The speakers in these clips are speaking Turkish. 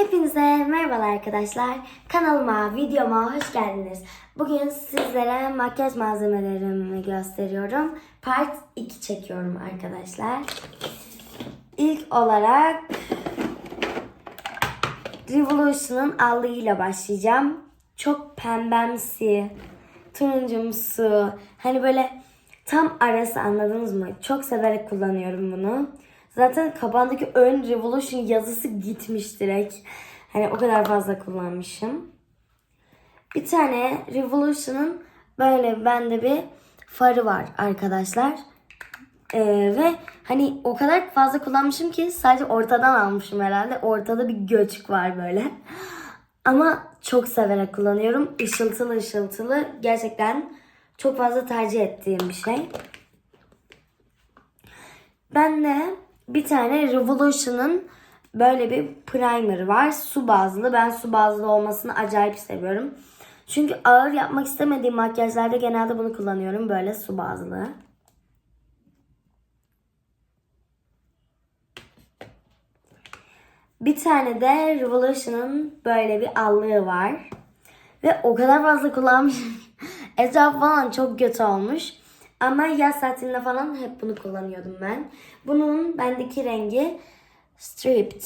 Hepinize merhabalar arkadaşlar. Kanalıma, videoma hoş geldiniz. Bugün sizlere makyaj malzemelerimi gösteriyorum. Part 2 çekiyorum arkadaşlar. İlk olarak Revolution'un allığıyla başlayacağım. Çok pembemsi, turuncumsu, hani böyle tam arası anladınız mı? Çok severek kullanıyorum bunu. Zaten kapağındaki ön Revolution yazısı gitmiş direkt. Hani o kadar fazla kullanmışım. Bir tane Revolution'ın böyle bende bir farı var arkadaşlar. Ee, ve hani o kadar fazla kullanmışım ki sadece ortadan almışım herhalde. Ortada bir göçük var böyle. Ama çok severek kullanıyorum. Işıltılı ışıltılı. Gerçekten çok fazla tercih ettiğim bir şey. Ben de bir tane Revolution'ın böyle bir primer var. Su bazlı. Ben su bazlı olmasını acayip seviyorum. Çünkü ağır yapmak istemediğim makyajlarda genelde bunu kullanıyorum. Böyle su bazlı. Bir tane de Revolution'ın böyle bir allığı var. Ve o kadar fazla kullanmışım. Etraf falan çok kötü olmuş. Ama yaz tatilinde falan hep bunu kullanıyordum ben. Bunun bendeki rengi Stripped.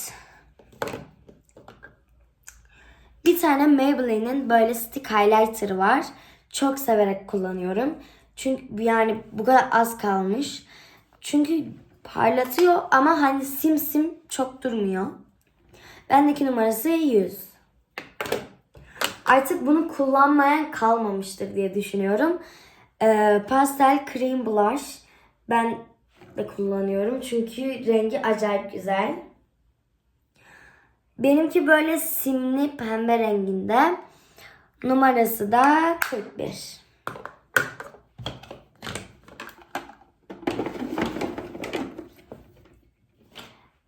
Bir tane Maybelline'in böyle stick highlighter var. Çok severek kullanıyorum. Çünkü yani bu kadar az kalmış. Çünkü parlatıyor ama hani sim sim çok durmuyor. Bendeki numarası 100. Artık bunu kullanmayan kalmamıştır diye düşünüyorum. Ee, pastel cream blush ben de kullanıyorum çünkü rengi acayip güzel. Benimki böyle simli pembe renginde. Numarası da 41.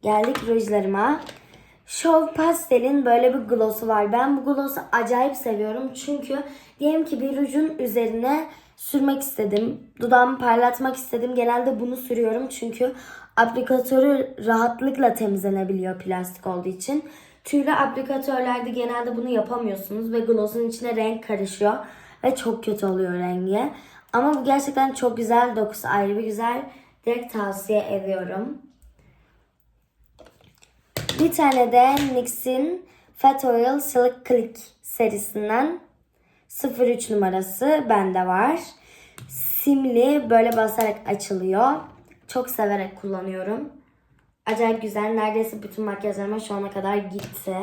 Geldik rujlarıma. Show Pastel'in böyle bir gloss'u var. Ben bu gloss'u acayip seviyorum. Çünkü diyelim ki bir rujun üzerine sürmek istedim. Dudağımı parlatmak istedim. Genelde bunu sürüyorum. Çünkü aplikatörü rahatlıkla temizlenebiliyor plastik olduğu için. Tüylü aplikatörlerde genelde bunu yapamıyorsunuz. Ve gloss'un içine renk karışıyor. Ve çok kötü oluyor rengi. Ama bu gerçekten çok güzel. Dokusu ayrı bir güzel. Direkt tavsiye ediyorum. Bir tane de NYX'in Fat Oil Silk Click serisinden 03 numarası bende var. Simli böyle basarak açılıyor. Çok severek kullanıyorum. Acayip güzel. Neredeyse bütün makyajlarıma şu ana kadar gitti.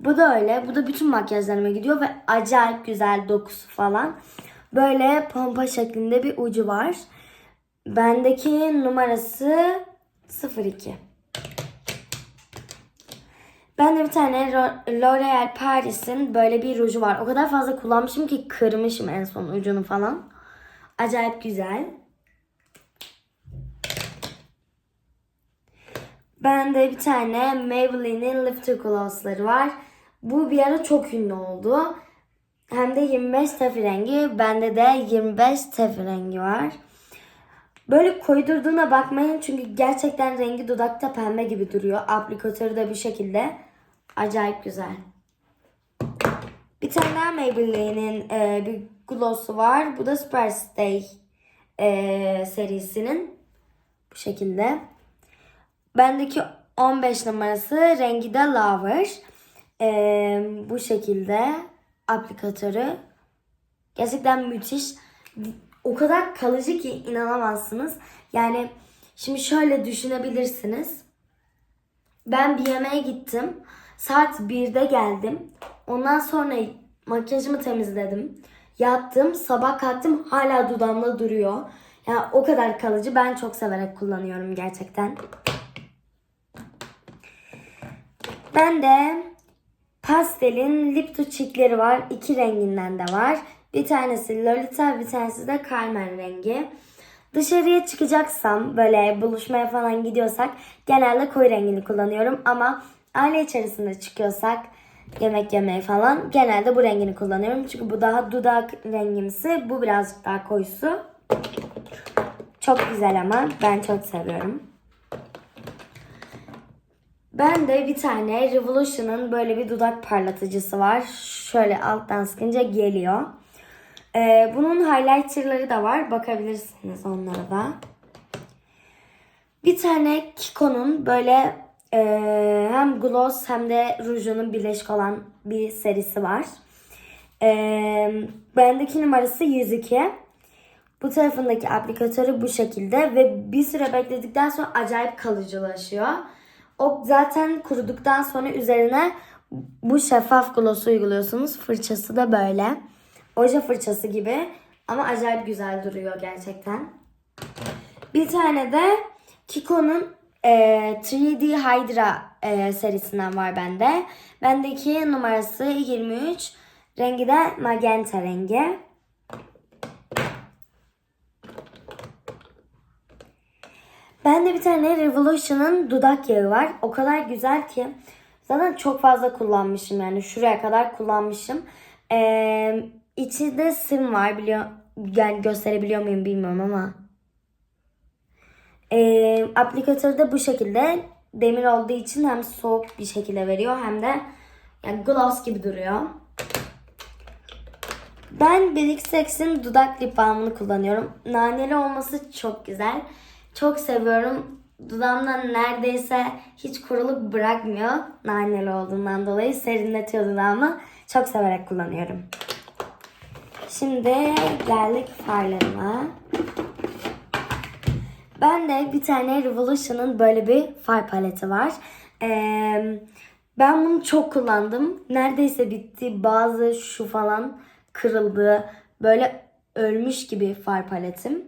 Bu da öyle. Bu da bütün makyajlarıma gidiyor ve acayip güzel dokusu falan. Böyle pompa şeklinde bir ucu var. Bendeki numarası 02. Ben de bir tane L'Oreal Paris'in böyle bir ruju var. O kadar fazla kullanmışım ki kırmışım en son ucunu falan. Acayip güzel. Ben de bir tane Maybelline'in Lifter Gloss'ları var. Bu bir ara çok ünlü oldu. Hem de 25 tefi rengi. Bende de 25 tefi rengi var. Böyle koydurduğuna bakmayın çünkü gerçekten rengi dudakta pembe gibi duruyor. Aplikatörü de bir şekilde acayip güzel. Bir tane daha Maybelline'in e, bir gloss'u var. Bu da Superstay e, serisinin bu şekilde. Bendeki 15 numarası rengi de Lover. E, bu şekilde aplikatörü. Gerçekten müthiş o kadar kalıcı ki inanamazsınız. Yani şimdi şöyle düşünebilirsiniz. Ben bir yemeğe gittim. Saat 1'de geldim. Ondan sonra makyajımı temizledim. Yattım. Sabah kalktım. Hala dudağımda duruyor. Yani o kadar kalıcı. Ben çok severek kullanıyorum gerçekten. Ben de pastelin lip to var. İki renginden de var. Bir tanesi Lolita, bir tanesi de Carmen rengi. Dışarıya çıkacaksam böyle buluşmaya falan gidiyorsak genelde koyu rengini kullanıyorum ama aile içerisinde çıkıyorsak yemek yemeye falan genelde bu rengini kullanıyorum. Çünkü bu daha dudak rengimsi, bu birazcık daha koyusu. Çok güzel ama ben çok seviyorum. Ben de bir tane Revolution'ın böyle bir dudak parlatıcısı var. Şöyle alttan sıkınca geliyor. Ee, bunun highlighterları da var. Bakabilirsiniz onlara da. Bir tane Kiko'nun böyle e, hem gloss hem de rujunun birleşik olan bir serisi var. E, bendeki numarası 102. Bu tarafındaki aplikatörü bu şekilde ve bir süre bekledikten sonra acayip kalıcılaşıyor. O zaten kuruduktan sonra üzerine bu şeffaf gloss'u uyguluyorsunuz. Fırçası da böyle. Oje fırçası gibi ama acayip güzel duruyor gerçekten. Bir tane de Kiko'nun e, 3D Hydra e, serisinden var bende. Bendeki numarası 23. Rengi de magenta rengi. Bende bir tane Revolution'ın dudak yağı var. O kadar güzel ki zaten çok fazla kullanmışım yani şuraya kadar kullanmışım. Ee, içinde sim var biliyor yani gösterebiliyor muyum bilmiyorum ama. Ee, aplikatörü de bu şekilde demir olduğu için hem soğuk bir şekilde veriyor hem de yani gloss gibi duruyor. Ben Belixex'in dudak lip balmını kullanıyorum. Naneli olması çok güzel. Çok seviyorum. Dudağımdan neredeyse hiç kurulup bırakmıyor. Naneli olduğundan dolayı serinletiyor dudağımı. Çok severek kullanıyorum. Şimdi geldik farlarıma. Ben de bir tane Revolution'ın böyle bir far paleti var. Ee, ben bunu çok kullandım. Neredeyse bitti. Bazı şu falan kırıldı. Böyle ölmüş gibi far paletim.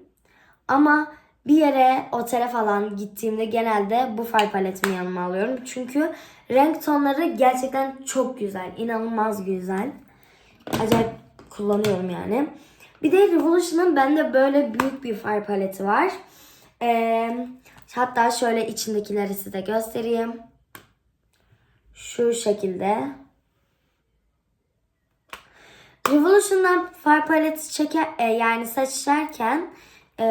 Ama bir yere otele falan gittiğimde genelde bu far paletimi yanıma alıyorum. Çünkü renk tonları gerçekten çok güzel. inanılmaz güzel. Acayip kullanıyorum yani. Bir de Revolution'ın bende böyle büyük bir far paleti var. Ee, hatta şöyle içindekileri size göstereyim. Şu şekilde. Revolution'dan far paleti çeker e, yani seçerken e,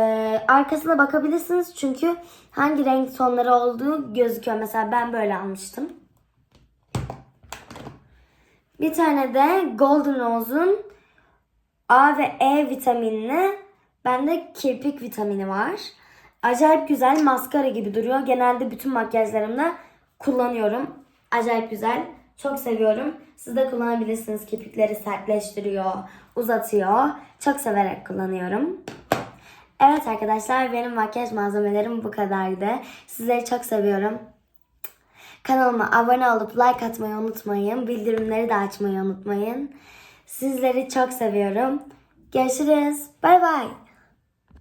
arkasına bakabilirsiniz çünkü hangi renk tonları olduğu gözüküyor. Mesela ben böyle almıştım. Bir tane de Golden Rose'un A ve E vitaminli bende kirpik vitamini var. Acayip güzel maskara gibi duruyor. Genelde bütün makyajlarımda kullanıyorum. Acayip güzel. Çok seviyorum. Siz de kullanabilirsiniz. Kirpikleri sertleştiriyor, uzatıyor. Çok severek kullanıyorum. Evet arkadaşlar benim makyaj malzemelerim bu kadardı. Sizleri çok seviyorum. Kanalıma abone olup like atmayı unutmayın. Bildirimleri de açmayı unutmayın. Sizleri çok seviyorum. Görüşürüz. Bay bay.